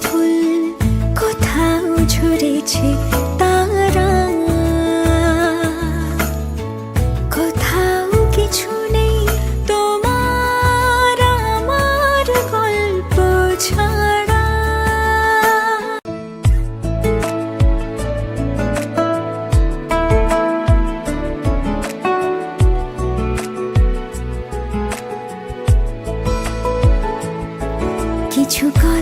불꽃 하우줄이 지고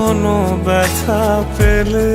কোনো ব্যথা পেলে।